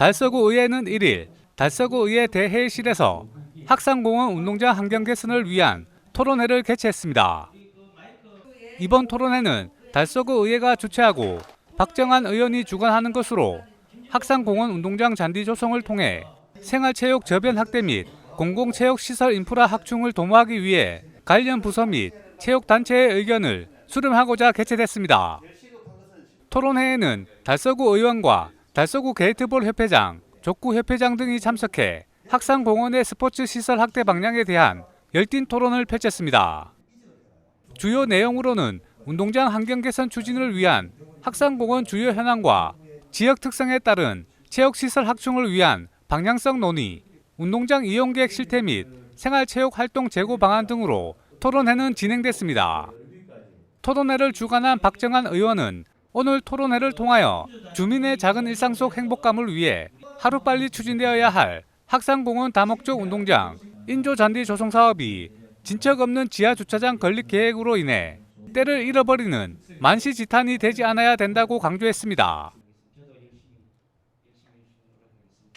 달서구 의회는 1일 달서구 의회 대회의실에서 학상공원 운동장 환경 개선을 위한 토론회를 개최했습니다. 이번 토론회는 달서구 의회가 주최하고 박정환 의원이 주관하는 것으로 학상공원 운동장 잔디 조성을 통해 생활체육 저변 확대 및 공공체육시설 인프라 확충을 도모하기 위해 관련 부서 및 체육단체의 의견을 수렴하고자 개최됐습니다. 토론회에는 달서구 의원과 달서구 게이트볼 협회장, 족구 협회장 등이 참석해 학상 공원의 스포츠 시설 확대 방향에 대한 열띤 토론을 펼쳤습니다. 주요 내용으로는 운동장 환경 개선 추진을 위한 학상 공원 주요 현황과 지역 특성에 따른 체육 시설 확충을 위한 방향성 논의, 운동장 이용객 실태 및 생활체육 활동 제고 방안 등으로 토론회는 진행됐습니다. 토론회를 주관한 박정환 의원은 오늘 토론회를 통하여 주민의 작은 일상 속 행복감을 위해 하루빨리 추진되어야 할 학상공원 다목적 운동장 인조 잔디 조성 사업이 진척 없는 지하 주차장 건립 계획으로 인해 때를 잃어버리는 만시지탄이 되지 않아야 된다고 강조했습니다.